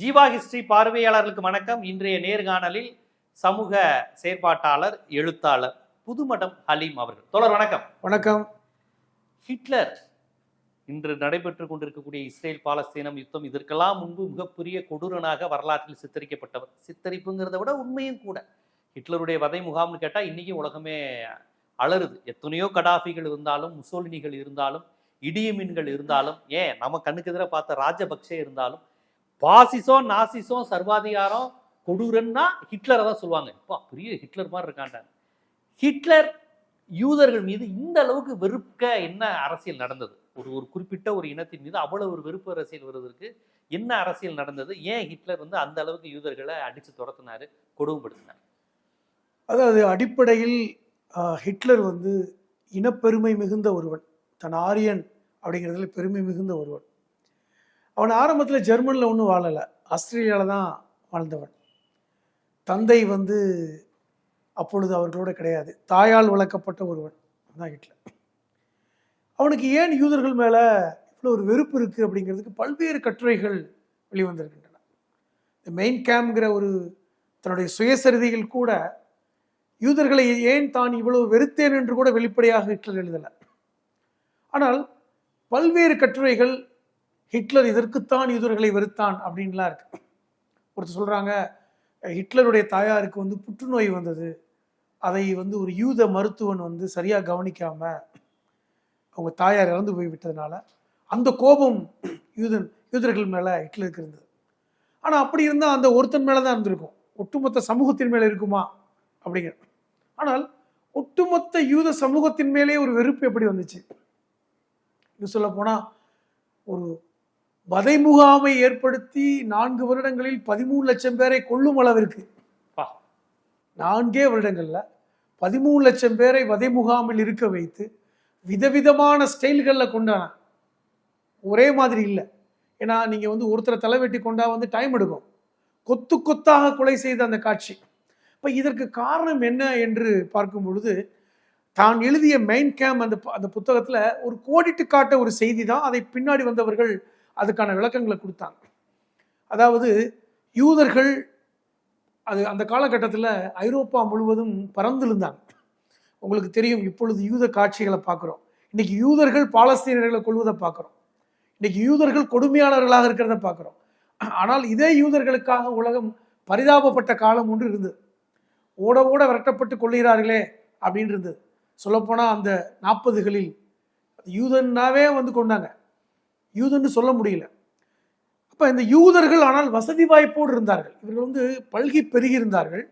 Jeeva history பார்வையாளர்களுக்கு வணக்கம். இன்றைய நேர்காணலில் சமூக செயற்பாட்டாளர் எழுத்தாளர் புதுமடம் ஹலீம் அவர்கள். தோழர் வணக்கம். வணக்கம். ஹிட்லர் இன்று நடைபெற்றுக் கொண்டிருக்கக்கூடிய இஸ்ரேல் பாலஸ்தீனம் யுத்தம் இதற்கெல்லாம் முன்பு மிகப்பெரிய கொடூரனாக வரலாற்றில் சித்தரிக்கப்பட்டவர். சித்தரிப்புங்கிறத விட உண்மையும் கூட. ஹிட்லருடைய வதை முகாம்னு கேட்டால் இன்னைக்கும் உலகமே அலறுது. எத்தனையோ கடாஃபிகள் இருந்தாலும் முசோலினிகள் இருந்தாலும் இடியமீன்கள் இருந்தாலும் ஏன் நம்ம கண்ணுக்கு எதிராக பார்த்த ராஜபக்சே இருந்தாலும் பாசிசம் நாசிசம் சர்வாதிகாரம் கொடூரன்னா ஹிட்லரை தான் சொல்லுவாங்க. இப்போ பெரிய ஹிட்லர் மாதிரி இருக்காண்ட ஹிட்லர் யூதர்கள் மீது இந்த அளவுக்கு வெறுக்க என்ன அரசியல் நடந்தது? ஒரு ஒரு குறிப்பிட்ட ஒரு இனத்தின் மீது அவ்வளவு ஒரு வெறுப்பு அரசியல் வருவதற்கு என்ன அரசியல் நடந்தது? ஏன் ஹிட்லர் வந்து அந்த அளவுக்கு யூதர்களை அடித்து துரத்தினார் கொடுமைப்படுத்தினார்? அதாவது அடிப்படையில் ஹிட்லர் வந்து இனப்பெருமை மிகுந்த ஒருவன். தன் ஆரியன் அப்படிங்கிறதுல பெருமை மிகுந்த ஒருவன். அவன் ஆரம்பத்தில் ஜெர்மனில் ஒன்றும் வாழலை. ஆஸ்திரேலியாவில் தான் வாழ்ந்தவன். தந்தை வந்து அப்பொழுது அவர்களோட கிடையாது. தாயால் வளர்க்கப்பட்ட ஒருவன். தான் ஹிட்லர். அவனுக்கு ஏன் யூதர்கள் மேலே இவ்வளோ ஒரு வெறுப்பு இருக்குது அப்படிங்கிறதுக்கு பல்வேறு கட்டுரைகள் வெளிவந்திருக்கின்றன. இந்த மெயின் கேம்ங்கிற ஒரு தன்னுடைய சுயசரிதையில் கூட யூதர்களை ஏன் தான் இவ்வளவு வெறுத்தேன் என்று கூட வெளிப்படையாக ஹிட்லர் எழுதலை. ஆனால் பல்வேறு கட்டுரைகள் ஹிட்லர் இதற்குத்தான் யூதர்களை வெறுத்தான் அப்படின்லாம் இருக்கு. ஒருத்தர் சொல்கிறாங்க ஹிட்லருடைய தாயாருக்கு வந்து புற்றுநோய் வந்தது. அதை வந்து ஒரு யூத மருத்துவன் வந்து சரியாக கவனிக்காம அவங்க தாயார் இறந்து போய்விட்டதுனால அந்த கோபம் யூதன் யூதர்கள் மேலே ஹிட்லருக்கு இருந்தது. ஆனால் அப்படி இருந்தால் அந்த ஒருத்தன் மேலே தான் இருந்திருக்கும். ஒட்டுமொத்த சமூகத்தின் மேலே இருக்குமா? அப்படிங்கிற. ஆனால் ஒட்டுமொத்த யூத சமூகத்தின் மேலே ஒரு வெறுப்பு எப்படி வந்துச்சு? இன்னும் சொல்ல போனால் ஒரு வதை முகாமை ஏற்படுத்தி நான்கு வருடங்களில் பதிமூணு லட்சம் பேரை கொல்லும் அளவிற்கு. நான்கே வருடங்கள்ல பதிமூணு லட்சம் பேரை வதை முகாமில் இருக்க வைத்து விதவிதமான ஸ்டைல்களில் கொண்டான. ஒரே மாதிரி இல்லை. ஏன்னா நீங்க வந்து ஒருத்தரை தலைவெட்டி கொண்டா வந்து டைம் எடுக்கும். கொத்து கொத்தாக கொலை செய்த அந்த காட்சி. இப்போ இதற்கு காரணம் என்ன என்று பார்க்கும் பொழுது தான் எழுதிய மெயின் கேம் அந்த அந்த புத்தகத்தில் ஒரு கோடிட்டு காட்ட ஒரு செய்தி தான். அதை பின்னாடி வந்தவர்கள் அதுக்கான விளக்கங்களை கொடுத்தாங்க. அதாவது யூதர்கள் அது அந்த காலகட்டத்தில் ஐரோப்பா முழுவதும் பறந்திருந்தாங்க. உங்களுக்கு தெரியும் இப்பொழுது யூத காட்சிகளை பார்க்குறோம். இன்னைக்கு யூதர்கள் பாலஸ்தீனர்களை கொள்வதை பார்க்குறோம். இன்னைக்கு யூதர்கள் கொடுமையாளர்களாக இருக்கிறத பார்க்குறோம். ஆனால் இதே யூதர்களுக்காக உலகம் பரிதாபப்பட்ட காலம் ஒன்று இருந்தது. ஓட ஓட விரட்டப்பட்டு கொள்கிறார்களே அப்படின்னு இருந்தது. சொல்லப்போனால் அந்த நாற்பதுகளில் யூதன்னாவே வந்து கொண்டாங்க. யூதன்னு சொல்ல முடியல. அப்போ இந்த யூதர்கள் ஆனால் வசதி வாய்ப்போடு இருந்தார்கள். இவர்கள் வந்து பல்கி பெருகி இருந்தார்கள்.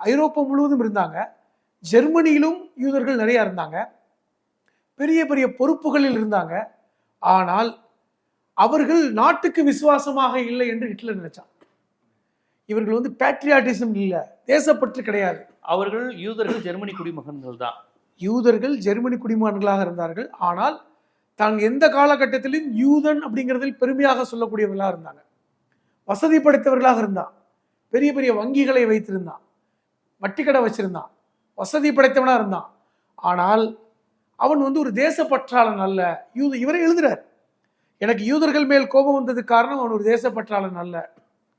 ஐரோப்பா முழுவதும் இருந்தாங்க. ஜெர்மனியிலும் யூதர்கள் நிறையா இருந்தாங்க. பெரிய பெரிய பொறுப்புகளில் இருந்தாங்க. ஆனால் அவர்கள் நாட்டுக்கு விசுவாசமாக இல்லை என்று ஹிட்லர் நினைச்சான். இவர்கள் வந்து பேட்ரியாட்டிசம் இல்லை தேசப்பற்று கிடையாது. அவர்கள் யூதர்கள் ஜெர்மனி குடிமகன்கள் தான் யூதர்கள் ஜெர்மனி குடிமகன்களாக இருந்தார்கள். ஆனால் தான் எந்த காலகட்டத்திலும் யூதன் அப்படிங்கிறதில் பெருமையாக சொல்லக்கூடியவர்களாக இருந்தாங்க. வசதி படைத்தவர்களாக இருந்தான். பெரிய பெரிய வங்கிகளை வைத்திருந்தான். வட்டி கடை வச்சிருந்தான். வசதி படைத்தவனாக இருந்தான். ஆனால் அவன் வந்து ஒரு தேசப்பற்றாளன் அல்ல. யூத இவரே எழுதுறார். எனக்கு யூதர்கள் மேல் கோபம் வந்ததுக்கு காரணம் அவன் ஒரு தேசப்பற்றாளன் அல்ல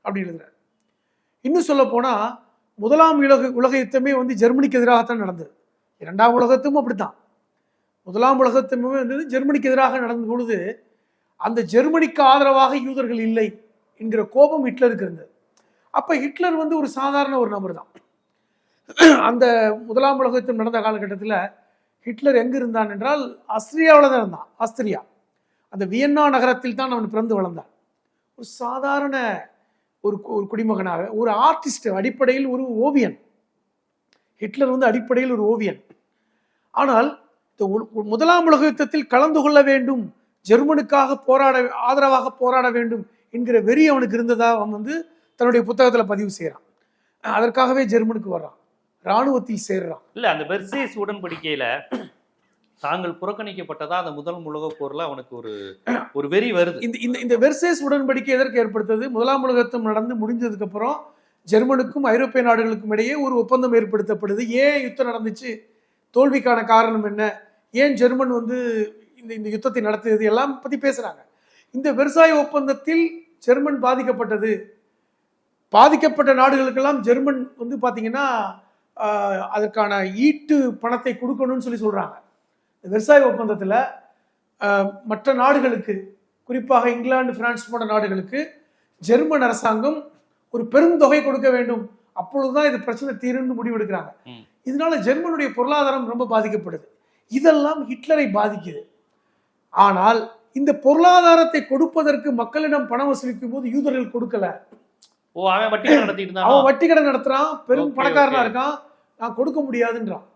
அப்படின்னு எழுதுறார். இன்னும் சொல்ல போனால் முதலாம் உலக உலக யுத்தமே வந்து ஜெர்மனிக்கு எதிராகத்தான் நடந்தது. இரண்டாம் உலகத்தும் அப்படித்தான். முதலாம் உலகத்துமே வந்து ஜெர்மனிக்கு எதிராக நடந்த பொழுது அந்த ஜெர்மனிக்கு ஆதரவாக யூதர்கள் இல்லை என்கிற கோபம் ஹிட்லருக்கு இருந்தது. அப்போ ஹிட்லர் வந்து ஒரு சாதாரண ஒரு நபர் தான். அந்த முதலாம் உலகத்தில் நடந்த காலகட்டத்தில் ஹிட்லர் எங்கே இருந்தான் என்றால் ஆஸ்திரியாவில் தான் இருந்தான் ஆஸ்திரியா. அந்த வியன்னா நகரத்தில் தான் அவன் பிறந்து வளர்ந்தான். ஒரு சாதாரண ஒரு கு- ஒரு குடிமகனாக ஒரு ஆர்டிஸ்ட் அடிப்படையில் ஒரு ஓவியன். ஹிட்லர் வந்து அடிப்படையில் ஒரு ஓவியன். ஆனால் முதலாம் உலக யுத்தத்தில் கலந்து கொள்ள வேண்டும். ஜெர்மனுக்காக போராட ஆதரவாக போராட வேண்டும் என்கிற வெறி அவனுக்கு இருந்ததா அவன் வந்து தன்னுடைய புத்தகத்தில் பதிவு செய்கிறான் அதற்காகவே ஜெர்மனுக்கு வர்றான். இராணுவத்தில் சேர்றான். இல்ல அந்த வெர்சேஸ் உடன்படிக்கையில தாங்கள் புறக்கணிக்கப்பட்டதா அந்த முதல் உலகப் போர்ல அவனுக்கு ஒரு ஒரு வெறி வருது. இந்த இந்த இந்த வெர்சேஸ் உடன்படிக்கை எதற்கு ஏற்படுத்தது? முதலாம் உலக யுத்தம் நடந்து முடிஞ்சதுக்கு அப்புறம் ஜெர்மனுக்கும் ஐரோப்பிய நாடுகளுக்கும் இடையே ஒரு ஒப்பந்தம் ஏற்படுத்தப்படுது. ஏன் யுத்தம் நடந்துச்சு? தோல்விக்கான காரணம் என்ன? ஏன் ஜெர்மன் வந்து இந்த இந்த யுத்தத்தை நடத்தியது? எல்லாம் பத்தி பேசுறாங்க. இந்த விவசாய ஒப்பந்தத்தில் ஜெர்மன் பாதிக்கப்பட்டது. பாதிக்கப்பட்ட நாடுகளுக்கெல்லாம் ஜெர்மன் வந்து பார்த்தீங்கன்னா ஆஹ், அதற்கான ஈட்டு பணத்தை கொடுக்கணும்னு சொல்லி சொல்றாங்க. விவசாய ஒப்பந்தத்தில் மற்ற நாடுகளுக்கு குறிப்பாக இங்கிலாந்து பிரான்ஸ் போன்ற நாடுகளுக்கு ஜெர்மன் அரசாங்கம் ஒரு பெரும் தொகை கொடுக்க வேண்டும். அப்பொழுதுதான் இது பிரச்சனை தீரும்னு முடிவெடுக்கிறாங்க. இதனால ஜெர்மனுடைய பொருளாதாரம் ரொம்ப பாதிக்கப்படுது. இதெல்லாம் ஹிட்லரை பாதிக்குது. ஆனால் இந்த பொருளாதாரத்தை கொடுப்பதற்கு மக்களிடம் பணம் வசூலிக்கும் போது யூதர்கள் கொடுக்கல. ஓ அவன் வட்டி கடை நடத்திட்டு அவன் வட்டி கடை நடத்துறான் பெரும் பணக்காரனா. இருக்கான் நான் கொடுக்க முடியாதுன்றான்.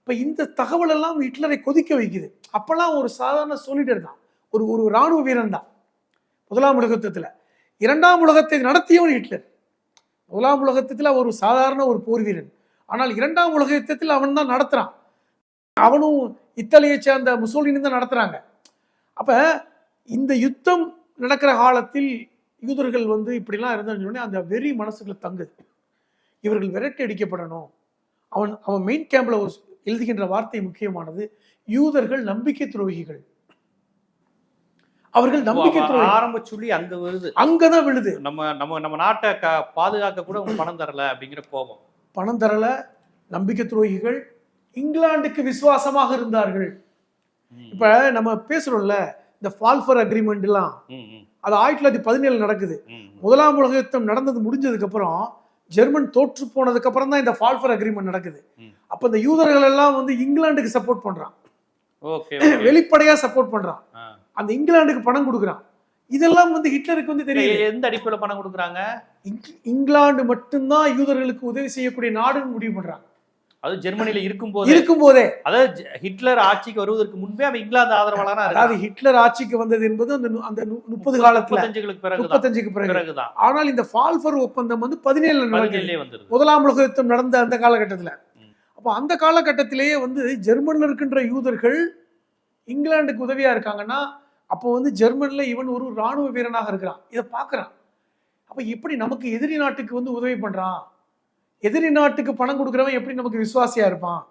இப்ப இந்த தகவல் எல்லாம் ஹிட்லரை கொதிக்க வைக்குது. அப்பெல்லாம் ஒரு சாதாரண சோலிடர் தான். ஒரு ஒரு ராணுவ வீரன் தான். முதலாம் உலக யுத்தத்துல இரண்டாம் உலகத்தை நடத்தியவன் ஹிட்லர். முதலாம் உலக யுத்தத்துல ஒரு சாதாரண ஒரு போர் வீரன். ஆனால் இரண்டாம் உலக யுத்தத்தில் அவன் தான் நடத்துறான். அவனும் இத்தாலியை சேர்ந்த முசோலினி தான் நடத்துறாங்க. அப்ப இந்த யுத்தம் நடக்கிற காலத்தில் யூதர்கள் வந்து இப்படிலாம் இருந்தான்னு சொன்னே அந்த வெறி மனசுக்குள்ள தங்குது. இவர்கள் விரட்டி அடிக்கப்படணும். அவன் அவன் மெயின் கேம்ப்ல ஒரு எழுதுகின்ற வார்த்தை முக்கியமானது யூதர்கள் நம்பிக்கை துரோகிகள். அவர்கள் நம்பிக்கை ஆரம்ப சொல்லி அங்க வருது அங்கதான் விழுது. நம்ம நம்ம நம்ம நாட்டை பாதுகாக்க கூட பணம் தரல அப்படிங்கிற கோபம். பணம் தரல நம்பிக்கை துரோகிகள் இங்கிலாந்துக்கு விசுவாசமாக இருந்தார்கள். இப்ப நம்ம பேசுறோம்ல இந்த ஃபால்ஃபர் அக்ரிமெண்ட் எல்லாம். அது ஆயிரத்தி தொள்ளாயிரத்தி பதினேழு நடக்குது. முதலாம் உலக யுத்தம் நடந்தது முடிஞ்சதுக்கு அப்புறம் ஜெர்மன் தோற்று போனதுக்கு அப்புறம் தான் இந்த ஃபால்ஃபர் அக்ரிமெண்ட் நடக்குது. அப்ப இந்த யூதர்கள் எல்லாம் வந்து இங்கிலாந்துக்கு சப்போர்ட் பண்றான். வெளிப்படையா சப்போர்ட் பண்றான். அந்த இங்கிலாந்துக்கு பணம் கொடுக்குறான். இதெல்லாம் வந்து ஹிட்லருக்கு வந்து தெரியுது எ- எந்த அடிப்படையில பணம் கொடுக்குறாங்க? இங்கிலாந்து மட்டும்தான் யூதர்களுக்கு உதவி செய்யக்கூடிய நாடுன்னு முடிவு பண்றாங்க. அது ஜெர்மனில இருக்கும்போது. இருக்கும் போதே அதாவது ஹிட்லர் ஆட்சிக்கு வருவதற்கு முன்பே அவன் இங்கிலாந்து ஆதரவாளனா அதாவது ஹிட்லர் ஆட்சிக்கு வந்தது என்பது அந்த அந்த முப்பது காலத்துல. முப்பத்தஞ்சுக்கு பிறகு. பிறகுதான். ஆனால் இந்த ஃபால்ஃபர் ஒப்பந்தம் வந்து பதினேழுலயே வந்துருது முதலாம் உலக யுத்தம் நடந்த அந்த காலகட்டத்துல. அப்போ அந்த காலகட்டத்திலேயே வந்து ஜெர்மன்ல இருக்கின்ற யூதர்கள் இங்கிலாந்துக்கு உதவியா இருக்காங்கன்னா அப்போ வந்து ஜெர்மன்ல இவன் ஒரு ராணுவ வீரனாக இருக்கிறான். இதை பார்க்கறான் அப்போ எப்படி நமக்கு எதிரி நாட்டுக்கு வந்து உதவி பண்ணுறான் எதிரி நாட்டுக்கு பணம் கொடுக்குறவன் எப்படி நமக்கு விசுவாசியாக இருப்பான்?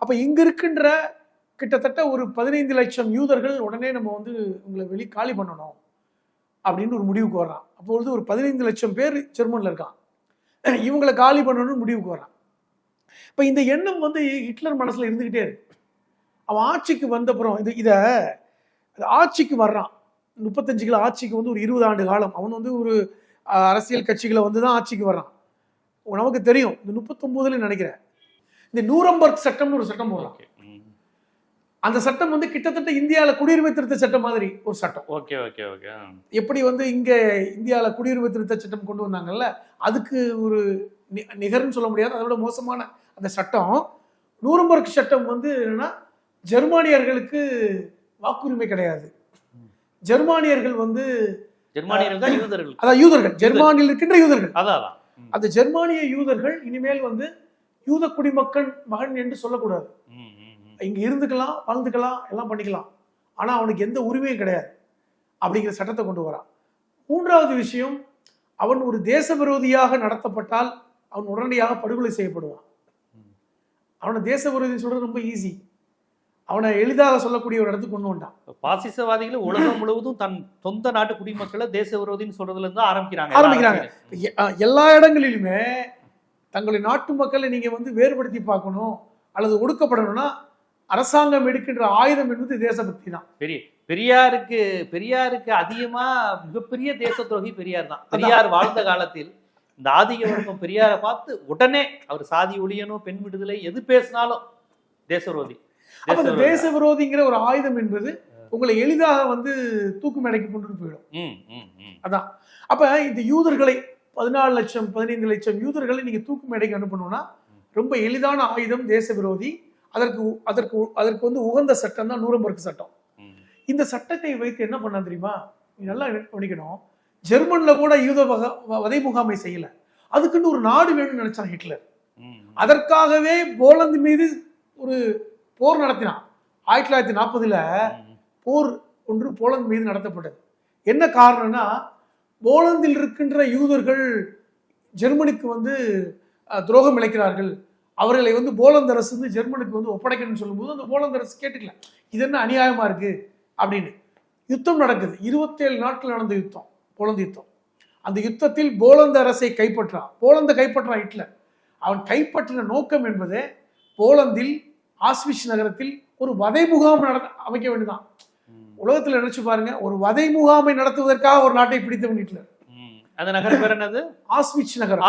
அப்போ இங்கே இருக்கின்ற கிட்டத்தட்ட ஒரு பதினைந்து லட்சம் யூதர்கள் உடனே நம்ம வந்து உங்களை வெளி காலி பண்ணணும் அப்படின்னு ஒரு முடிவுக்கு வர்றான். அப்பொழுது ஒரு பதினைந்து லட்சம் பேர் ஜெர்மனில் இருக்கான். இவங்களை காலி பண்ணணும்னு முடிவுக்கு வர்றான். இப்போ இந்த எண்ணம் வந்து ஹிட்லர் மனசில் இருந்துக்கிட்டே இருக்கு. அவன் ஆட்சிக்கு வந்தப்புறம் இது இதை ஆட்சிக்கு வர்றான். முப்பத்தஞ்சு கிலோ ஆட்சிக்கு வந்து ஒரு இருபது ஆண்டு காலம். அவன் வந்து ஒரு அரசியல் கட்சிகளை வந்து தான் ஆட்சிக்கு வர்றான். நமக்கு தெரியும். இந்த முப்பத்தொன்பதுல நினைக்கிறேன் இந்த நூரம்பர்க் சட்டம்னு ஒரு சட்டம் போடுறான். ஓகே. ம். அந்த சட்டம் வந்து கிட்டத்தட்ட இந்தியாவில் குடியுரிமை திருத்த சட்டம் மாதிரி ஒரு சட்டம். Okay okay okay. எப்படி வந்து இங்க இந்தியாவில் குடியுரிமை திருத்த சட்டம் கொண்டு வந்தாங்கல்ல அதுக்கு ஒரு நிகர்னு சொல்ல முடியாது. அதோட மோசமான அந்த சட்டம். நூரம்பர்க் சட்டம் வந்து என்னன்னா ஜெர்மானியர்களுக்கு வாக்குரிமை கிடையாது. ஜெர்மானியர்கள் வந்து ஜெர்மானியர்கள் தான் யூதர்கள். அதான் யூதர்கள். ஜெர்மானியில் இருக்கின்ற யூதர்கள். அதான் அந்த ஜெர்மானிய யூதர்கள் இனிமேல் வந்து யூத குடிமக்கள் மகன் என்று சொல்லக்கூடாது. இங்க இருந்துக்கலாம் வாழ்ந்துக்கலாம் எல்லாம் பண்ணிக்கலாம். ஆனா அவனுக்கு எந்த உரிமையும் கிடையாது அப்படிங்கிற சட்டத்தை கொண்டு வரான். மூன்றாவது விஷயம் அவன் ஒரு தேச விரோதியாக நடத்தப்பட்டால் அவன் உடனடியாக படுகொலை செய்யப்படுவான். அவனை தேச விரோதி சொல்றது ரொம்ப ஈஸி அவனை எளிதாக சொல்லக்கூடிய ஒரு இடத்துக்கு கொண்டு வந்தான் பாசிசவாதிகள் உலகம் முழுவதும் தன் சொந்த நாட்டு குடிமக்களை தேச விரோதின்னு சொல்றதுல இருந்து ஆரம்பிக்கிறாங்க. ஆரம்பிக்கிறாங்க. எல்லா இடங்களிலுமே தங்களுடைய நாட்டு மக்களை நீங்க வந்து வேறுபடுத்தி பார்க்கணும் அல்லது ஒடுக்கப்படணும்னா அரசாங்கம் எடுக்கின்ற ஆயுதம் என்பது தேசபக்தி தான். பெரிய பெரியாருக்கு பெரியாருக்கு அதிகமா மிகப்பெரிய தேச துரோகி பெரியார் தான். பெரியார் வாழ்ந்த காலத்தில் இந்த வர்க்கம் பெரியாரை பார்த்து உடனே அவர் சாதி ஒழியணும் பெண் விடுதலை எது பேசினாலும் தேச விரோதி அப்ப விரோதி. தேச விரோதிங்கிற ஒரு ஆயுதம் என்பது உங்களை எளிதாக வந்து தூக்கு மேடைக்கு கொண்டு போயிடும். அதான் அப்ப இந்த யூதர்களை பதினாலு லட்சம் பதினைந்து லட்சம் யூதர்களை நீங்க தூக்கு மேடைக்கு அனுப்பணும்னா ரொம்ப எளிதான ஆயுதம் தேச விரோதி அதற்கு அதற்கு அதற்கு வந்து உகந்த சட்டம் தான் நூரம்பர்க் சட்டம். இந்த சட்டத்தை வைத்து என்ன பண்ணா தெரியுமா நீ நல்லா கவனிக்கணும் ஜெர்மன்ல கூட யூத வக- வதை முகாமை செய்யல அதுக்குன்னு ஒரு நாடு வேணும்னு நினைச்சான் ஹிட்லர். அதற்காகவே போலந்து மீது ஒரு போர் நடத்தினான். ஆயிரத்தி தொள்ளாயிரத்தி நாற்பதுல போர் ஒன்று போலந்து மீது நடத்தப்பட்டது. என்ன காரணம்னா போலந்தில் இருக்கின்ற யூதர்கள் ஜெர்மனிக்கு வந்து துரோகம் இழைக்கிறார்கள். அவர்களை வந்து போலந்து அரசு வந்து ஜெர்மனுக்கு வந்து ஒப்படைக்கணும்னு சொல்லும்போது அந்த போலந்து அரசு கேட்டுக்கல. இது என்ன அநியாயமா இருக்கு? அப்படின்னு. யுத்தம் நடக்குது. இருபத்தேழு நாட்கள் நடந்த யுத்தம் போலந்து யுத்தம். அந்த யுத்தத்தில் போலந்து அரசை கைப்பற்றான். போலந்தை கைப்பற்றான் ஹிட்லர். அவன் கைப்பற்றின நோக்கம் என்பது போலந்தில் ஆஸ்விச் நகரத்தில் ஒரு வதை முகாம் நட அமைக்க வேண்டியதான். உலகத்தில் நினைச்சு பாருங்க ஒரு வதை முகாமை நடத்துவதற்காக ஒரு நாட்டை பிடித்தவன் ஹிட்லர். அந்த நகரம் பேர் என்னது ஆஸ்விச் நகரம்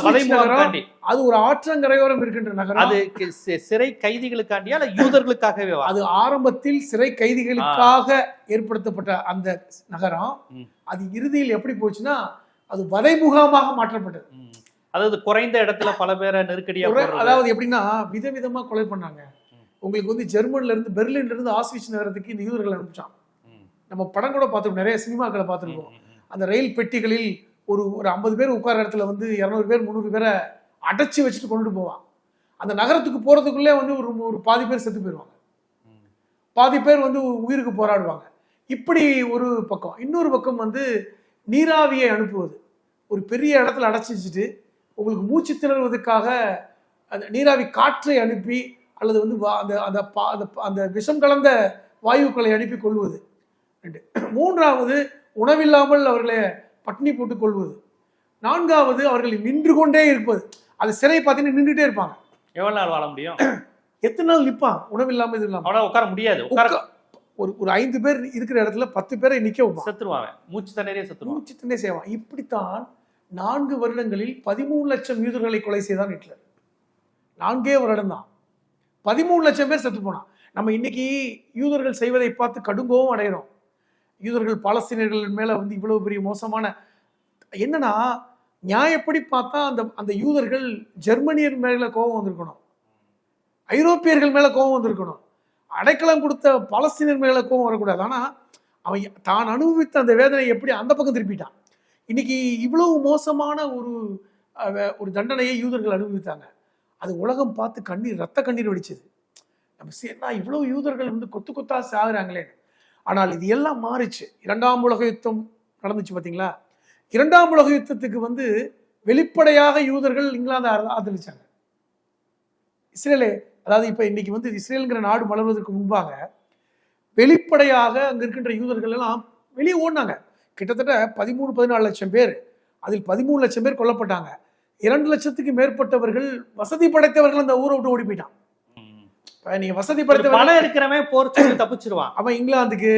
ஆஸ்விச் நகரம் அது அது ஒரு ஆற்றங்கரையோரம் இருக்கின்ற நகரம் அது சிறை கைதிகளுக்காண்டியா இல்ல யூதர்களுக்காகவே? அது ஆரம்பத்தில் சிறை கைதிகளுக்காக ஏற்படுத்தப்பட்ட அந்த நகரம். அது இறுதியில் எப்படி போச்சுன்னா அது வதை முகாமாக மாற்றப்பட்டது. அதாவது குறைந்த இடத்துல பல பேரை நெருக்கடியா ஒரு- போடுறது. அதாவது எப்படின்னா விதவிதமா கொலை பண்ணாங்க. உங்களுக்கு வந்து ஜெர்மன்ல இருந்து பெர்லின்ல இருந்து ஆஸ்விச் நகரத்துக்கு இந்த யூதர்கள் அனுப்பிச்சான். நம்ம படம் கூட பார்த்துருக்கோம் நிறைய சினிமாக்களை பார்த்துருக்கோம். அந்த ரயில் பெட்டிகளில் ஒரு ஒரு ஐம்பது பேர் உட்கார இடத்துல வந்து இரநூறு பேர் முந்நூறு பேரை அடைச்சி வச்சுட்டு கொண்டுட்டு போவான் அந்த நகரத்துக்கு போறதுக்குள்ளே வந்து ஒரு ஒரு பாதி பேர் செத்து போயிடுவாங்க. பாதி பேர் வந்து உயிருக்கு போராடுவாங்க இப்படி ஒரு பக்கம் இன்னொரு பக்கம் வந்து நீராவியை அனுப்புவது ஒரு பெரிய இடத்துல அடைச்சி வச்சுட்டு உங்களுக்கு மூச்சு திணறுவதற்காக அந்த நீராவி காற்றை அனுப்பி அல்லது வந்து அந்த அந்த பா- அந்த அந்த விஷம் கலந்த வாயுக்களை அனுப்பி கொள்வது. ரெண்டு. மூன்றாவது உணவில்லாமல் அவர்களை பட்டினி போட்டுக் கொள்வது. நான்காவது அவர்கள் நின்று கொண்டே இருப்பது. அது சிறை பார்த்தீங்கன்னா நின்றுட்டே இருப்பாங்க. எவ்வளவு நாள் வாழ முடியும்? எத்தனை நாள் நிற்பான் உணவில்லாமல் இது இல்லாமல் அவ்வளவு உட்கார முடியாது. உட்கார உட்கா- ஒரு ஒரு ஐந்து பேர் இருக்கிற இடத்துல பத்து பேரை வைப்பான் செத்துருவாங்க. மூச்சு தண்ணீரே செத்துருவான் மூச்சு திண்ணே செய்வான் இப்படித்தான் நான்கு வருடங்களில் பதிமூணு லட்சம் யூதர்களை கொலை செய்தான் ஹிட்லர். நான்கே வருடம் தான் பதிமூணு லட்சம் பேர் செத்து போனான். நம்ம இன்னைக்கு யூதர்கள் செய்வதை பார்த்து கடுங்கோவும் அடைகிறோம் யூதர்கள் பாலஸ்தீனியர்கள் மேலே வந்து இவ்வளவு பெரிய மோசமான என்னன்னா நியாயப்படி பார்த்தா அந்த அந்த யூதர்கள் ஜெர்மனியர் மேலே கோபம் வந்திருக்கணும். ஐரோப்பியர்கள் மேலே கோபம் வந்திருக்கணும். அடைக்கலம் கொடுத்த பாலஸ்தீனியர் மேலே கோபம் வரக்கூடாது. ஆனால் அவன் தான் அனுபவித்த அந்த வேதனை எப்படி அந்த பக்கம் திருப்பிட்டான்? இன்னைக்கு இவ்வளவு மோசமான ஒரு ஒரு தண்டனையை யூதர்கள் அனுபவித்தாங்க. அது உலகம் பார்த்து கண்ணீர் ரத்த கண்ணீர் வெடிச்சது. நம்ம சேர்னா இவ்வளவு யூதர்கள் வந்து கொத்து கொத்தா சாகுறாங்களே. ஆனால் இது எல்லாம் மாறிச்சு. இரண்டாம் உலக யுத்தம் நடந்துச்சு பார்த்தீங்களா இரண்டாம் உலக யுத்தத்துக்கு வந்து வெளிப்படையாக யூதர்கள் இங்கிலாந்து ஆதரிச்சாங்க. இஸ்ரேலே அதாவது இப்போ இன்னைக்கு வந்து இஸ்ரேலுங்கிற நாடு மலர்வதற்கு முன்பாக வெளிப்படையாக அங்கே இருக்கின்ற யூதர்கள் எல்லாம் வெளியே ஓடினாங்க. கிட்டத்தட்ட பதிமூணு பதினாலு லட்சம் பேர். அதில் பதிமூணு லட்சம் பேர் கொல்லப்பட்டாங்க. இரண்டு லட்சத்துக்கு மேற்பட்டவர்கள் வசதி படைத்தவர்கள் அந்த ஊரை விட்டு ஓடி போயிட்டான் நீங்க வசதி படைத்தவர்கள் பணம் இருக்கிறவன் போர் தப்பிச்சிருவான். அவன் இங்கிலாந்துக்கு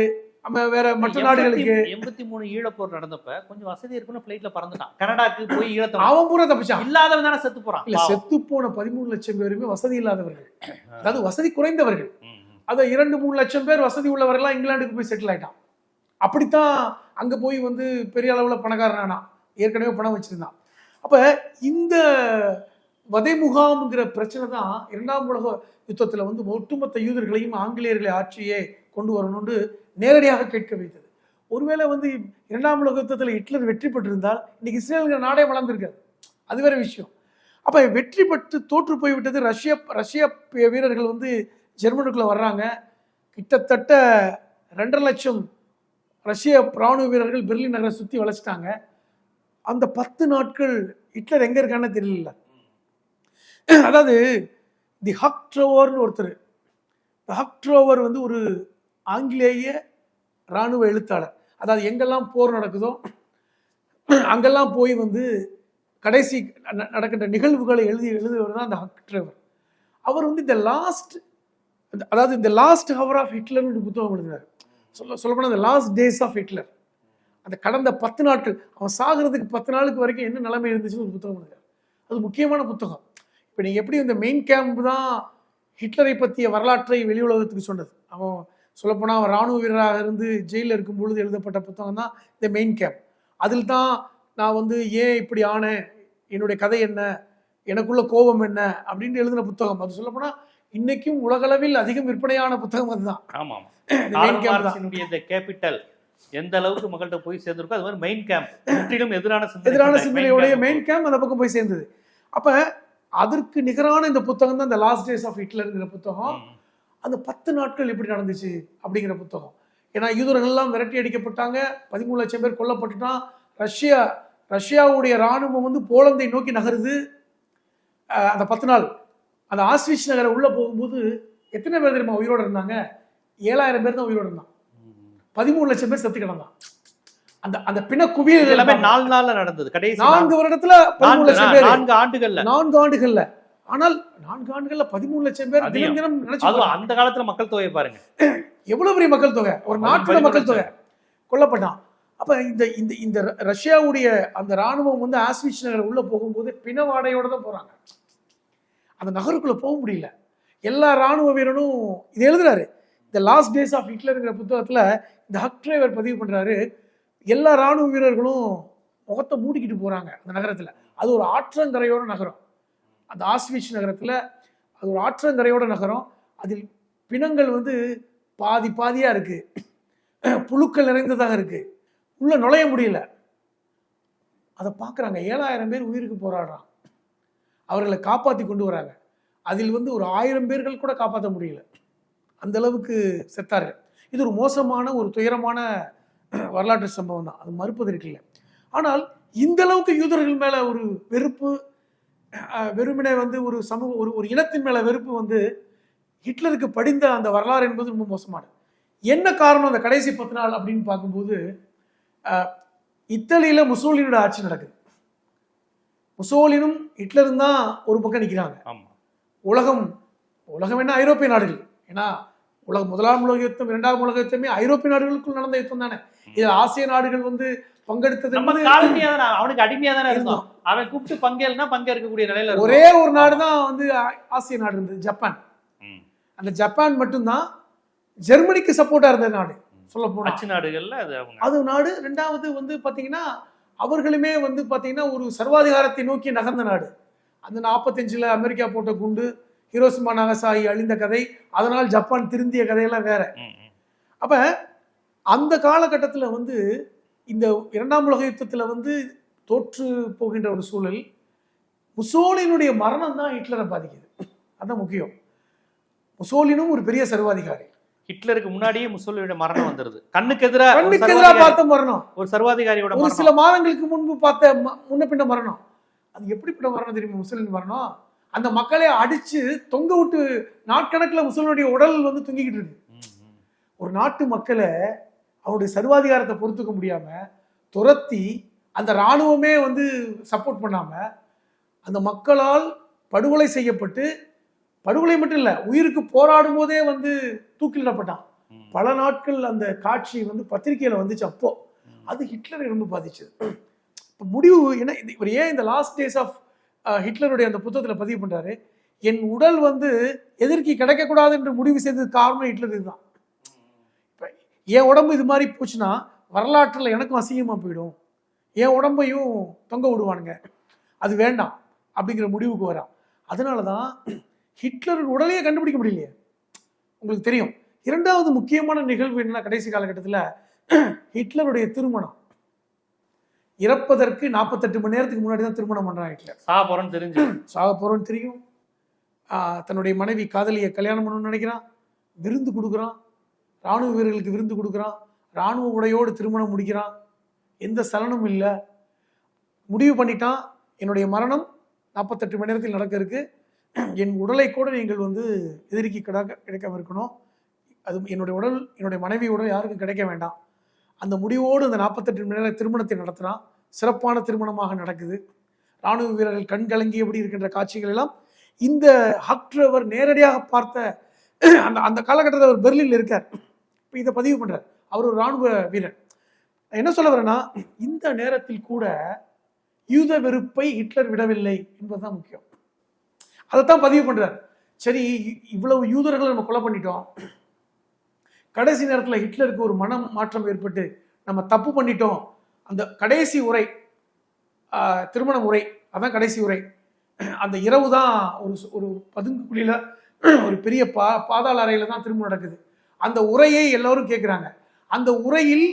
அவன் வேற மற்ற நாடுகளுக்கு எண்பத்தி மூணு ஈழப்போர் நடந்தப்ப கொஞ்சம் வசதி இருக்குன்னு பிளைட்ல பறந்துட்டான். கனடாக்கு போய் ஈழத்த அவன் பூரா தப்பிச்சான். இல்லாதவன் தானே செத்து போறான். இல்ல. செத்து போன பதிமூணு லட்சம் பேருமே வசதி இல்லாதவர்கள். அதாவது வசதி குறைந்தவர்கள். அதை இரண்டு மூணு லட்சம் பேர் வசதி உள்ளவர்கள்லாம் இங்கிலாந்துக்கு போய் செட்டில் ஆயிட்டான். அப்படித்தான் அங்கே போய் வந்து பெரிய அளவில் பணக்காரனானா? ஏற்கனவே பணம் வச்சுருந்தான். அப்போ இந்த வதை முகாம்ங்கிற பிரச்சனை தான் இரண்டாம் உலக யுத்தத்தில் வந்து ஒட்டுமொத்த யூதர்களையும் ஆங்கிலேயர்களை ஆட்சியே கொண்டு வரணும்னு நேரடியாக கேட்க வைத்தது. ஒருவேளை வந்து இரண்டாம் உலக யுத்தத்தில் ஹிட்லர் வெற்றி பெற்றிருந்தால் இன்னைக்கு இஸ்ரேலுங்கிற நாடே வளர்ந்திருக்காது அது வேற விஷயம். அப்போ வெற்றி பெற்று தோற்று போய்விட்டது ரஷ்ய ரஷ்ய வீரர்கள் வந்து ஜெர்மனுக்குள்ளே வர்றாங்க. கிட்டத்தட்ட ரெண்டரை லட்சம் ரஷ்ய ராணுவ வீரர்கள் பெர்லின் நகரை சுற்றி வளைச்சிட்டாங்க அந்த பத்து நாட்கள் ஹிட்லர் எங்கே இருக்கான்னு தெரியல. அதாவது தி ஹக் ட்ரோவர்னு ஒருத்தர். தி ஹக் ட்ரோவர் வந்து ஒரு ஆங்கிலேய ராணுவ எழுத்தாளர். அதாவது எங்கெல்லாம் போர் நடக்குதோ அங்கெல்லாம் போய் வந்து கடைசி ந- நடக்கின்ற நிகழ்வுகளை எழுதி எழுதுவர் தான் அந்த ஹக் ட்ரோவர் அவர் வந்து இந்த லாஸ்ட் அதாவது இந்த லாஸ்ட் ஹவர் ஆஃப் ஹிட்லர்னு ஒரு புத்தகம் எழுதினார் சொல்ல சொல்லப்போனால் இந்த லாஸ்ட் டேஸ் ஆஃப் ஹிட்லர் அந்த கடந்த பத்து நாட்கள் அவன் சாகிறதுக்கு பத்து நாளுக்கு வரைக்கும் என்ன நிலைமை இருந்துச்சுன்னு ஒரு புத்தகம் இருக்கார் அது முக்கியமான புத்தகம். இப்போ நீங்கள் எப்படி இந்த மெயின் கேம்ப் தான் ஹிட்லரை பற்றிய வரலாற்றை வெளி உலகத்துக்கு சொன்னது? அவன் சொல்லப்போனால் அவன் ராணுவ வீரராக இருந்து ஜெயிலில் இருக்கும் பொழுது எழுதப்பட்ட புத்தகம் தான் இந்த மெயின் கேம்ப் அதில் தான் நான் வந்து ஏன் இப்படி ஆனேன்? என்னுடைய கதை என்ன? எனக்குள்ள கோபம் என்ன? அப்படின்னு எழுதின புத்தகம். அது சொல்லப்போனால் இன்னைக்கும் உலகளவில் அதிகம் விற்பனையான புத்தகம் அதுதான். ஆமா ஆமா இந்த மெயின் கார்ல் கேம்ப் தான். மார்க்சினுடைய இந்த கேபிட்டல் எந்த அளவுக்கு மக்கள்கிட்ட போய் சேர்ந்திருக்கோ அது மாதிரி மெயின் கேம்ப் முற்றிலும் எதிரான எதிரான சிந்தனையுடைய. மெயின் கேம்ப் அந்த பக்கம் போய் சேர்ந்தது. அப்ப அதற்கு நிகரான இந்த புத்தகம் தான் இந்த லாஸ்ட் டேஸ் ஆஃப் ஹிட்லருங்கிற புத்தகம். அந்த பத்து நாட்கள் எப்படி நடந்துச்சு அப்படிங்கிற புத்தகம். ஏன்னா யூதர்கள் எல்லாம் விரட்டி அடிக்கப்பட்டாங்க பதிமூணு லட்சம் பேர் கொல்லப்பட்டுட்டான். ரஷ்யா ரஷ்யாவுடைய ராணுவம் வந்து போலந்தை நோக்கி நகருது. அந்த பத்து நாள். அந்த ஆஸ்விச் நகரை உள்ள போகும்போது எத்தனை பேர் தெரியுமா உயிரோட இருந்தாங்க? ஏழாயிரம் பேர் தான் உயிரோட இருந்தான். பதிமூணு லட்சம் பேர் செத்து கிடந்தான். அந்த அந்த பிண குவியல் எல்லாமே நாலு நாள்ல நடந்தது கடைசி நான்கு வருடத்துல பதிமூணு லட்சம் பேர். நான்கு ஆண்டுகள்ல. நான்கு ஆண்டுகள்ல. ஆனால் நான்கு ஆண்டுகள்ல பதிமூணு லட்சம் பேர். தினம் தினம் நினைச்சு. அந்த காலத்துல மக்கள் தொகை பாருங்க. எவ்வளவு பெரிய மக்கள் தொகை? ஒரு நாட்டோட மக்கள் தொகை. கொல்லப்பட்டான். அப்ப இந்த இந்த இந்த ரஷ்யாவுடைய அந்த ராணுவம் வந்து ஆஸ்விச் நகர் உள்ள போகும்போது பிணவாடையோட தான் போறாங்க. அந்த நகருக்குள்ளே போக முடியல. எல்லா ராணுவ வீரனும் இது எழுதுறாரு. இந்த லாஸ்ட் டேஸ் ஆஃப் ஹிட்லருங்கிற புத்தகத்தில் இந்த ஹக் டிரைவர் பதிவு பண்ணுறாரு எல்லா ராணுவ வீரர்களும் முகத்தை மூடிக்கிட்டு போகிறாங்க அந்த நகரத்தில். அது ஒரு ஆற்றங்கரையோட நகரம். அந்த ஆஸ்விச் நகரத்தில் அது ஒரு ஆற்றங்கரையோட நகரம். அதில் பிணங்கள் வந்து பாதி பாதியாக இருக்குது புழுக்கள் நிறைந்ததாக இருக்குது உள்ளே நுழைய முடியல. அதை பார்க்குறாங்க ஏழாயிரம் பேர் உயிருக்கு போராடுறான். அவர்களை காப்பாற்றி கொண்டு வராங்க. அதில் வந்து ஒரு ஆயிரம் பேர்கள் கூட காப்பாற்ற முடியல. அந்த அளவுக்கு செத்தார்கள். இது ஒரு மோசமான ஒரு துயரமான வரலாற்று சம்பவம் தான். அது மறுப்பது இல்லை. ஆனால் இந்த அளவுக்கு யூதர்கள் மேலே ஒரு வெறுப்பு வெறுமனை வெறுமனே வந்து ஒரு சமூக ஒரு ஒரு இனத்தின் மேலே வெறுப்பு வந்து ஹிட்லருக்கு படிந்த அந்த வரலாறு என்பது ரொம்ப மோசமானது. என்ன காரணம் அந்த கடைசி பத்து நாள் அப்படின்னு பார்க்கும்போது இத்தாலியில் முசோலினோட ஆட்சி நடக்குது. முசோலினும் ஹிட்லரும் தான் ஒரு பக்கம் நிற்கிறாங்க உலகம் உலகம் என்ன ஐரோப்பிய நாடுகள்? ஏன்னா உலக முதலாம் உலக யுத்தம் இரண்டாம் உலக யுத்தமே ஐரோப்பிய நாடுகளுக்குள் நடந்த யுத்தம் தானே. இதுல ஆசிய நாடுகள் வந்து பங்கெடுத்தது அவனுக்கு அடிமையா தானே இருந்தோம். அவன் கூப்பிட்டு பங்கேற்னா பங்கேற்கக்கூடிய நிலையில. ஒரே ஒரு நாடு தான் வந்து ஆசிய நாடு இருந்தது ஜப்பான். அந்த ஜப்பான் மட்டும்தான் ஜெர்மனிக்கு சப்போர்ட்டா இருந்த நாடு. சொல்ல போனா. நாடுகள்ல அது நாடு. ரெண்டாவது வந்து பாத்தீங்கன்னா அவர்களுமே வந்து பாத்தீங்கன்னா ஒரு சர்வாதிகாரத்தை நோக்கி நகர்ந்த நாடு. அந்த நாற்பத்தஞ்சுல அமெரிக்கா போட்ட குண்டு ஹிரோசிமா நாகசாகி அழிந்த கதை அதனால் ஜப்பான் திருந்திய கதையெல்லாம் வேற. அப்ப அந்த காலகட்டத்துல வந்து இந்த இரண்டாம் உலக யுத்தத்துல வந்து தோற்று போகின்ற ஒரு சூழல் முசோலினுடைய மரணம் தான் ஹிட்லரை பாதிக்குது. அதான் முக்கியம். முசோலினும் ஒரு பெரிய சர்வாதிகாரி. ஹிட்லருக்கு முன்னாடியே முசோலினியோட மரணம் வந்துருது. கண்ணுக்கு எதிரா ஒரு கண்ணுக்கு எதிராக பார்த்த மரணம். ஒரு சர்வாதிகாரியோட ஒரு சில மாதங்களுக்கு முன்பு பார்த்த முன்ன பின்ன மரணம். அது எப்படிப்பட்ட மரணம் தெரியுமா முஸ்லிம் மரணம்? அந்த மக்களை அடிச்சு தொங்க விட்டு நாட்கணக்கில் முஸ்லிமுடைய உடல் வந்து தொங்கிக்கிட்டு இருக்கு. ஒரு நாட்டு மக்களை அவனுடைய சர்வாதிகாரத்தை பொறுத்துக்க முடியாம துரத்தி அந்த இராணுவமே வந்து சப்போர்ட் பண்ணாம அந்த மக்களால் படுகொலை செய்யப்பட்டு படுகொலை மட்டும் இல்லை உயிருக்கு போராடும் போதே வந்து தூக்கிலிடப்பட்டான். பல நாட்கள் அந்த காட்சி வந்து பத்திரிகையில வந்துச்சு அப்போ. அது ஹிட்லரை ரொம்ப பாதிச்சது. இப்ப முடிவு என்ன இவர் ஏன் இந்த லாஸ்ட் டேஸ் ஆஃப் ஹிட்லருடைய அந்த புத்தகத்துல பதிவு பண்றாரு? என் உடல் வந்து எதிர்க்கு கிடைக்கக்கூடாது என்று முடிவு செய்தது காரணம் ஹிட்லர் இதுதான். இப்ப என் உடம்பு இது மாதிரி போச்சுன்னா வரலாற்றில் எனக்கும் அசிங்கமா போயிடும். என் உடம்பையும் தொங்க விடுவானுங்க. அது வேண்டாம் அப்படிங்கிற முடிவுக்கு வரான். அதனால தான் ஹிட்லர் உடலையே கண்டுபிடிக்க முடியலையே. உங்களுக்கு தெரியும். இரண்டாவது முக்கியமான நிகழ்வு என்ன கடைசி காலகட்டத்தில் ஹிட்லருடைய திருமணம். இறப்பதற்கு நாற்பத்தெட்டு மணி நேரத்துக்கு முன்னாடி தான் திருமணம் பண்றான் ஹிட்லர். சாக போறோம்னு தெரிஞ்சு. சாக போறோன்னு தெரியும். தன்னுடைய மனைவி காதலியை கல்யாணம் பண்ணணும்னு நினைக்கிறான். விருந்து கொடுக்குறான். ராணுவ வீரர்களுக்கு விருந்து கொடுக்குறான். ராணுவ உடையோடு திருமணம் முடிக்கிறான். எந்த சலனமும் இல்லை. முடிவு பண்ணிட்டான். என்னுடைய மரணம் நாற்பத்தெட்டு மணி நேரத்தில் நடக்க இருக்கு என் உடலை கூட நீங்கள் வந்து எதிரிக்கு கிடக்க கிடைக்க இருக்கணும். அது என்னுடைய உடல் என்னுடைய மனைவி உடல் யாருக்கும் கிடைக்க வேண்டாம். அந்த முடிவோடு அந்த நாற்பத்தெட்டு மணி நேர திருமணத்தை நடத்துகிறான் சிறப்பான திருமணமாக நடக்குது. ராணுவ வீரர்கள் கண்கலங்கியபடி இருக்கின்ற காட்சிகள் எல்லாம் இந்த ஹக்ட்ரவர் நேரடியாக பார்த்த அந்த அந்த காலகட்டத்தில் அவர் பெர்லினில் இருக்கார். இப்போ இதை பதிவு பண்ணுறார் அவர் ஒரு ராணுவ வீரர். என்ன சொல்ல வரேன்னா இந்த நேரத்தில் கூட யூத வெறுப்பை ஹிட்லர் விடவில்லை என்பதுதான் முக்கியம். அதைத்தான் பதிவு பண்றார். சரி இவ்வளவு யூதர்களை நம்ம கொலை பண்ணிட்டோம். கடைசி நேரத்தில் ஹிட்லருக்கு ஒரு மனம் மாற்றம் ஏற்பட்டு நம்ம தப்பு பண்ணிட்டோம். அந்த கடைசி உரை திருமண உரை அதான் கடைசி உரை. அந்த இரவு தான் ஒரு ஒரு பதுங்கு குழியில ஒரு பெரிய பா பாதாள அறையில தான் திருமணம் நடக்குது. அந்த உரையை எல்லாரும் கேட்குறாங்க அந்த உரையில்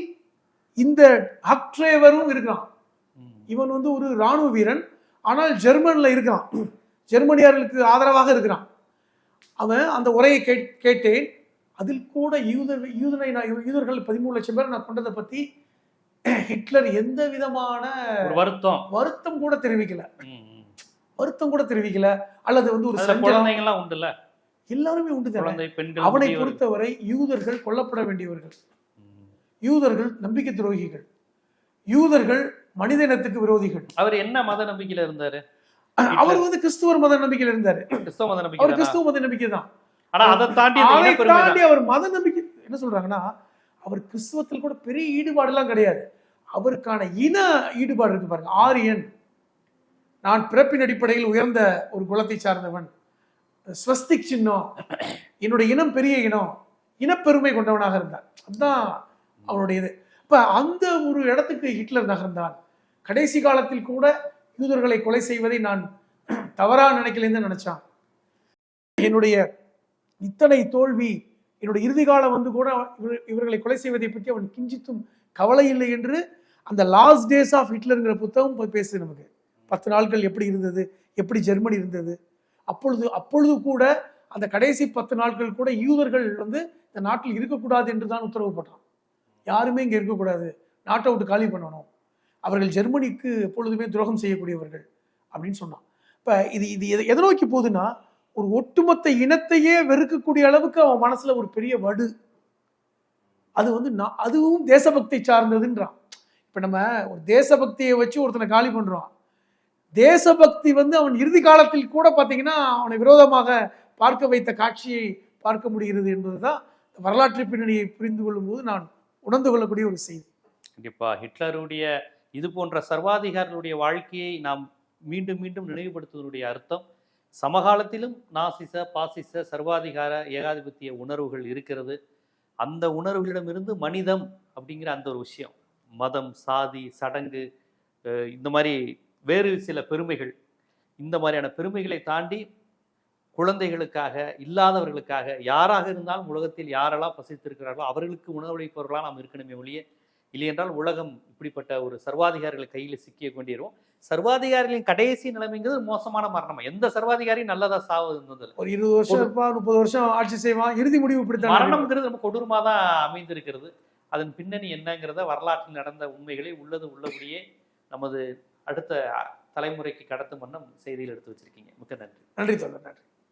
இந்த ஹக்ட்ரேவரும் இருக்கிறான். இவன் வந்து ஒரு ராணுவ வீரன். ஆனால் ஜெர்மன்ல இருக்கிறான் ஜெர்மனியர்களுக்கு ஆதரவாக இருக்கிறான். அவன் அந்த உரையை கேட் கேட்டேன். அதில் கூட யூத யூதனை நான் யூதர்கள் பதிமூணு லட்சம் பேர் நான் கொண்டதை பத்தி ஹிட்லர் எந்த விதமான வருத்தம். வருத்தம் கூட தெரிவிக்கல. வருத்தம் கூட தெரிவிக்கல. அல்லது வந்து ஒரு அதுல சஞ்சலம். குழந்தைங்க எல்லாம் உண்டுல்ல? எல்லாருமே உண்டு அவனை. பொறுத்தவரை யூதர்கள் கொல்லப்பட வேண்டியவர்கள். யூதர்கள் நம்பிக்கை துரோகிகள். யூதர்கள் மனித இனத்துக்கு விரோதிகள். அவர் என்ன மத நம்பிக்கையில இருந்தாரு? அவர் வந்து கிறிஸ்துவர் மத நம்பிக்கையில இருந்தாரு. கிறிஸ்தவ மத அவர் நம்பிக்கை கிறிஸ்துவ மத நம்பிக்கை தான் ஆனா அதை தாண்டி அதை தாண்டி அவர் மத நம்பிக்கை என்ன சொல்றாங்கன்னா அவர் கிறிஸ்துவத்தில் கூட பெரிய ஈடுபாடு எல்லாம் கிடையாது. அவருக்கான இன ஈடுபாடு இருக்கு பாருங்க. ஆரியன் நான் பிறப்பின் அடிப்படையில் உயர்ந்த ஒரு குலத்தை சார்ந்தவன். ஸ்வஸ்திக் சின்னம். என்னுடைய இனம் பெரிய இனம். இனப்பெருமை கொண்டவனாக இருந்தான். அதுதான் அவனுடைய இது இப்ப அந்த ஒரு இடத்துக்கு ஹிட்லர் நகர்ந்தான். கடைசி காலத்தில் கூட யூதர்களை கொலை செய்வதை நான் தவறாக நினைக்கலேன்னு நினைச்சான். என்னுடைய இத்தனை தோல்வி என்னுடைய இறுதி காலம் வந்து கூட இவர்- இவர்களை கொலை செய்வதை பற்றி அவன் கிஞ்சித்தும் கவலை இல்லை என்று அந்த லாஸ்ட் டேஸ் ஆஃப் ஹிட்லருங்கிற புத்தகம் போய் பேசுது நமக்கு. பத்து நாட்கள் எப்படி இருந்தது எப்படி ஜெர்மனி இருந்தது. அப்பொழுது அப்பொழுது கூட அந்த கடைசி பத்து நாட்கள் கூட யூதர்கள் வந்து இந்த நாட்டில் இருக்கக்கூடாது என்று தான் உத்தரவு போட்டான். யாருமே இங்கே இருக்கக்கூடாது. நாட்டை விட்டு காலி பண்ணணும். அவர்கள் ஜெர்மனிக்கு எப்பொழுதுமே துரோகம் செய்யக்கூடியவர்கள் அப்படின்னு சொன்னான். இப்போ இது இது எதை- எதை நோக்கி போகுதுன்னா ஒரு ஒட்டுமொத்த இனத்தையே வெறுக்கக்கூடிய அளவுக்கு அவன் மனசுல ஒரு பெரிய வடு. அது வந்து நான் அதுவும் தேசபக்தி சார்ந்ததுன்றான். இப்போ நம்ம ஒரு தேசபக்தியை வச்சு ஒருத்தனை காலி பண்ணுறான் தேசபக்தி வந்து அவன் இறுதி காலத்தில் கூட பார்த்தீங்கன்னா அவனை விரோதமாக பார்க்க வைத்த காட்சியை பார்க்க முடிகிறது என்பது தான் வரலாற்று பின்னணியை புரிந்து கொள்ளும் போது நான் உணர்ந்து கொள்ளக்கூடிய ஒரு செய்தி. கண்டிப்பாக ஹிட்லருடைய இது போன்ற சர்வாதிகாரிகளுடைய வாழ்க்கையை நாம் மீண்டும் மீண்டும் நினைவுபடுத்துவதனுடைய அர்த்தம் சமகாலத்திலும் நாசிச பாசிச சர்வாதிகார ஏகாதிபத்திய உணர்வுகள் இருக்கிறது. அந்த உணர்வுகளிடமிருந்து மனிதம் அப்படிங்கிற அந்த ஒரு விஷயம் மதம் சாதி சடங்கு இந்த மாதிரி வேறு சில பெருமைகள். இந்த மாதிரியான பெருமைகளை தாண்டி குழந்தைகளுக்காக இல்லாதவர்களுக்காக யாராக இருந்தாலும் உலகத்தில் யாரெல்லாம் பசித்திருக்கிறார்களோ அவர்களுக்கு உணவளிப்பவர்களாக நாம் இருக்கணுமே ஒழிய இல்லையென்றால் உலகம் இப்படிப்பட்ட ஒரு சர்வாதிகாரிகள் கையில் சிக்கிய கொண்டிரும் சர்வாதிகாரிகளின் கடைசி நிலைமைங்கிறது மோசமான மரணம். எந்த சர்வாதிகாரியும் நல்லதா சாவது ஒரு இருபது வருஷம் இருப்பான் முப்பது வருஷம் ஆட்சி செய்வான். இறுதி முடிவு இப்படித்தான் மரணம்ங்கிறது ரொம்ப கொடூரமாக தான் அமைந்திருக்கிறது. அதன் பின்னணி என்னங்கிறத வரலாற்றில் நடந்த உண்மைகளை உள்ளது உள்ளபடியே நமது அடுத்த தலைமுறைக்கு கடத்தும் வண்ணம் செய்தியில் எடுத்து வச்சிருக்கீங்க. மிக்க நன்றி. நன்றி தோழர் நன்றி.